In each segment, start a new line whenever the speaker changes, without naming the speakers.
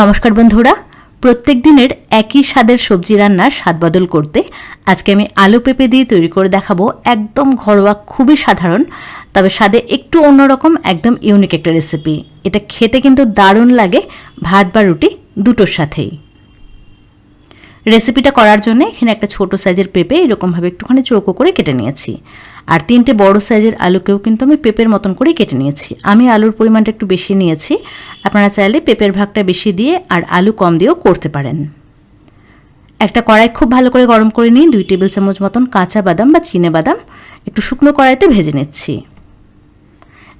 নমস্কার বন্ধুরা। প্রত্যেক দিনের একই স্বাদের সবজি রান্নার স্বাদ বদল করতে আজকে আমি আলু পেঁপে দিয়ে তৈরি করে দেখাবো একদম ঘরোয়া, খুবই সাধারণ, তবে স্বাদে একটু অন্যরকম, একদম ইউনিক একটা রেসিপি এটা খেতে কিন্তু দারুণ লাগে, ভাত বা রুটি দুটোর সাথেই। রেসিপিটা করার জন্য এখানে একটা ছোট সাইজের পেঁপে এরকমভাবে একটুখানি চৌকো করে কেটে নিয়েছি। আর তিনটে বড় সাইজের আলুকেও কিন্তু আমি পেঁপের মতন করে কেটে নিয়েছি। আমি আলুর পরিমাণটা একটু বেশি নিয়েছি। আপনারা চাইলে পেঁপের ভাগটা বেশি দিয়ে আর আলু কম দিয়েও করতে পারেন। একটা কড়াই খুব ভালো করে গরম করে নিয়ে দুই টেবিল চামচ মতন কাঁচা বাদাম বা চিনে বাদাম একটু শুকনো কড়াইতে ভেজে নিচ্ছি।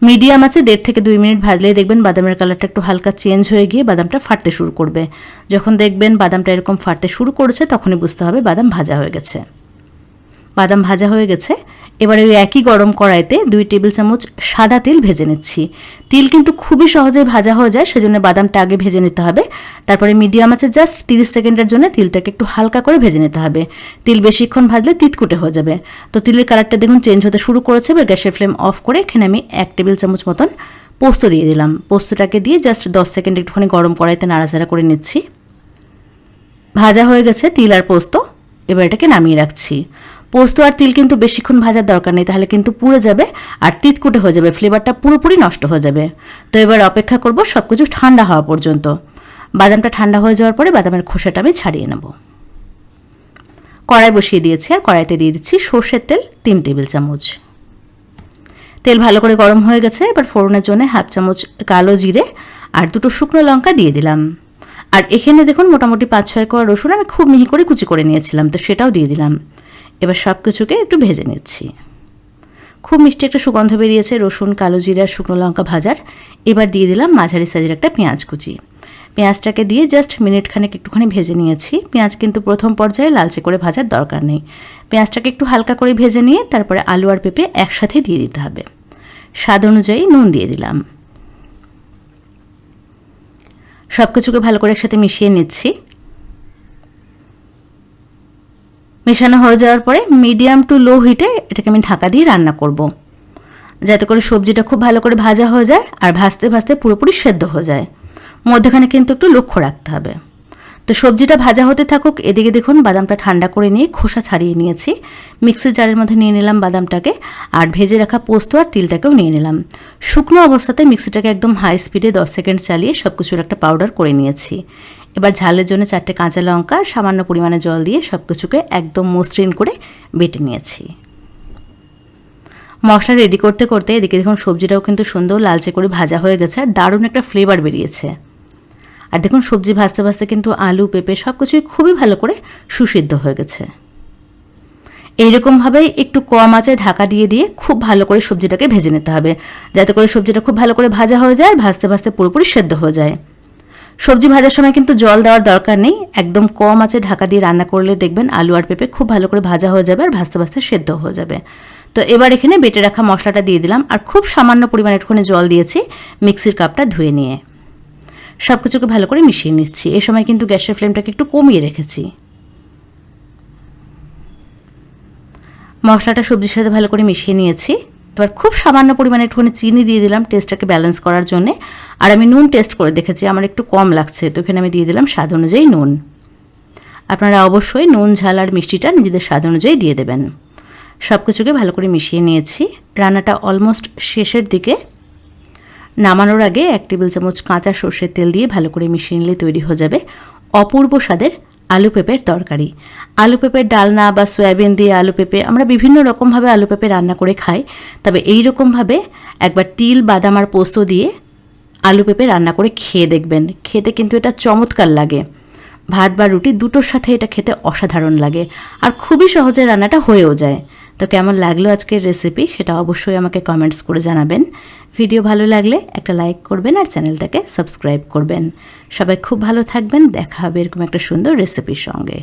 মিডিয়াম আছে, দেড় থেকে দুই মিনিট ভাজলেই দেখবেন বাদামের কালারটা একটু হালকা চেঞ্জ হয়ে গিয়ে বাদামটা ফাটতে শুরু করবে। যখন দেখবেন বাদামটা এরকম ফাটতে শুরু করেছে, তখনই বুঝতে হবে বাদাম ভাজা হয়ে গেছে। বাদাম ভাজা হয়ে গেছে। এবার ওই একই গরম কড়াইতে দুই টেবিল চামচ সাদা তিল ভেজে নিচ্ছি। তিল কিন্তু খুবই সহজে ভাজা হয়ে যায়, সেজন্য বাদামটা আগে ভেজে নিতে হবে। তারপরে মিডিয়াম আছে জাস্ট তিরিশ সেকেন্ডের জন্য তিলটাকে একটু হালকা করে ভেজে নিতে হবে। তিল বেশিক্ষণ ভাজলে তিতকুটে হয়ে যাবে। তো তিলের কালারটা দেখুন চেঞ্জ হতে শুরু করেছে, এবার গ্যাসের ফ্লেম অফ করে এখানে আমি এক টেবিল চামচ মতন পোস্ত দিয়ে দিলাম। পোস্তটাকে দিয়ে জাস্ট দশ সেকেন্ড একটুখানি গরম কড়াইতে নাড়াচাড়া করে নিচ্ছি। ভাজা হয়ে গেছে তিল আর পোস্ত। এবার এটাকে নামিয়ে রাখছি। পোস্ত আর তিল কিন্তু বেশিক্ষণ ভাজার দরকার নেই, তাহলে কিন্তু পুড়ে যাবে আর তিতকুটে হয়ে যাবে ফ্লেভারটা পুরোপুরি নষ্ট হয়ে যাবে। তো এবার অপেক্ষা করব সব কিছু ঠান্ডা হওয়া পর্যন্ত। বাদামটা ঠান্ডা হয়ে যাওয়ার পরে বাদামের খোসাটা আমি ছাড়িয়ে নেব। কড়াই বসিয়ে দিয়েছি আর কড়াইতে দিয়ে দিচ্ছি সর্ষের তেল তিন টেবিল চামচ। তেল ভালো করে গরম হয়ে গেছে, এবার ফোড়নের জন্য হাফ চামচ কালো জিরে আর দুটো শুকনো লঙ্কা দিয়ে দিলাম। আর এখানে দেখুন মোটামুটি পাঁচ ছয় কোয়া রসুন আমি খুব মিহি করে কুচি করে নিয়েছিলাম, তো সেটাও দিয়ে দিলাম। এবার সব কিছুকে একটু ভেজে নিচ্ছি। খুব মিষ্টি একটা সুগন্ধ বেরিয়েছে, রসুন, কালো জিরা, শুকনো লঙ্কা ভাজার। এবার দিয়ে দিলাম মাঝারি সাইজের একটা পেঁয়াজ কুচি। পেঁয়াজটাকে দিয়ে জাস্ট মিনিট খানেক একটুখানি ভেজে নিয়েছি। পেঁয়াজ কিন্তু প্রথম পর্যায়ে লালচে করে ভাজার দরকার নেই। পেঁয়াজটাকে একটু হালকা করে ভেজে নিয়ে তারপরে আলু আর পেঁপে একসাথে দিয়ে দিতে হবে। স্বাদ অনুযায়ী নুন দিয়ে দিলাম। সব কিছুকে ভালো করে একসাথে মিশিয়ে নিচ্ছি। মেশানো হয়ে যাওয়ার পরে মিডিয়াম টু লো হিটে এটাকে আমি ঢাকা দিয়ে রান্না করব। যাতে করে সবজিটা খুব ভালো করে ভাজা হয়ে যায় আর ভাজতে ভাজতে পুরোপুরি সেদ্ধ হয়ে যায়। মধ্যখানে কিন্তু একটু লক্ষ্য রাখতে হবে। তো সবজিটা ভাজা হতে থাকুক, এদিকে দেখুন বাদামটা ঠান্ডা করে নিয়ে খোসা ছাড়িয়ে নিয়েছি। মিক্সি জারের মধ্যে নিয়ে নিলাম বাদামটাকে আর ভেজে রাখা পোস্ত আর তিলটাকেও নিয়ে নিলাম। শুকনো অবস্থাতে মিক্সিটাকে একদম হাই স্পিডে দশ সেকেন্ড চালিয়ে সব কিছুর একটা পাউডার করে নিয়েছি। এবার ঝালের জন্য চারটে কাঁচা লঙ্কা সামান্য পরিমাণে জল দিয়ে সব কিছুকে একদম মসৃণ করে বেটে নিয়েছি। মশলা রেডি করতে করতে এদিকে দেখুন সবজিটাও কিন্তু সুন্দর লালচে করে ভাজা হয়ে গেছে আর দারুণ একটা ফ্লেভার বেরিয়েছে। আর দেখুন সবজি ভাজতে ভাজতে কিন্তু আলু, পেঁপে সব কিছুই খুবই ভালো করে সুসিদ্ধ হয়ে গেছে। এইরকমভাবেই একটু কম আঁচে ঢাকা দিয়ে দিয়ে খুব ভালো করে সবজিটাকে ভেজে নিতে হবে। যাতে করে সবজিটা খুব ভালো করে ভাজা হয়ে যায় ভাজতে ভাজতে পুরোপুরি সেদ্ধ হয়ে যায়। সবজি ভাজার সময় কিন্তু জল দেওয়ার দরকার নেই। একদম কম আছে, ঢাকা দিয়ে রান্না করলে দেখবেন আলু আর পেঁপে খুব ভালো করে ভাজা হয়ে যাবে আর ভাজতে ভাজতে সেদ্ধ হয়ে যাবে। তো এবার এখানে বেটে রাখা মশলাটা দিয়ে দিলাম আর খুব সামান্য পরিমাণে একটুখানি জল দিয়েছি মিক্সির কাপটা ধুয়ে নিয়ে। সব কিছুকে ভালো করে মিশিয়ে নিচ্ছি। এ সময় কিন্তু গ্যাসের ফ্লেমটাকে একটু কমিয়ে রেখেছি। মশলাটা সবজির সাথে ভালো করে মিশিয়ে নিয়েছি। এবার খুব সামান্য পরিমাণে একটুখানি চিনি দিয়ে দিলাম টেস্টটাকে ব্যালেন্স করার জন্যে। আর আমি নুন টেস্ট করে দেখেছি, আমার একটু কম লাগছে, তো এখানে আমি দিয়ে দিলাম স্বাদ অনুযায়ী নুন। আপনারা অবশ্যই নুন, ঝাল আর মিষ্টিটা নিজেদের স্বাদ অনুযায়ী দিয়ে দেবেন। সব কিছুকে ভালো করে মিশিয়ে নিয়েছি। রান্নাটা অলমোস্ট শেষের দিকে। নামানোর আগে এক টেবিল চামচ কাঁচা সর্ষের তেল দিয়ে ভালো করে মিশিয়ে নিলে তৈরি হয়ে যাবে অপূর্ব স্বাদের আলু পেঁপের তরকারি। আলু পেঁপের ডালনা বা সয়াবিন দিয়ে আলু পেঁপে, আমরা বিভিন্ন রকমভাবে আলু পেঁপে রান্না করে খাই। তবে এই রকমভাবে একবার তিল, বাদাম আর পোস্ত দিয়ে আলু পেঁপে রান্না করে খেয়ে দেখবেন। খেতে কিন্তু এটা চমৎকার লাগে। ভাত বা রুটি দুটোর সাথে এটা খেতে অসাধারণ লাগে আর খুবই সহজে রান্নাটা হয়েও যায়। তো কেমন লাগল আজকের রেসিপি সেটা অবশ্যই আমাকে কমেন্টস করে জানাবেন। ভিডিও ভালো লাগলে একটা লাইক করবেন আর চ্যানেলটাকে সাবস্ক্রাইব করবেন। সবাই খুব ভালো থাকবেন। দেখা হবে এরকম একটা সুন্দর রেসিপির সঙ্গে।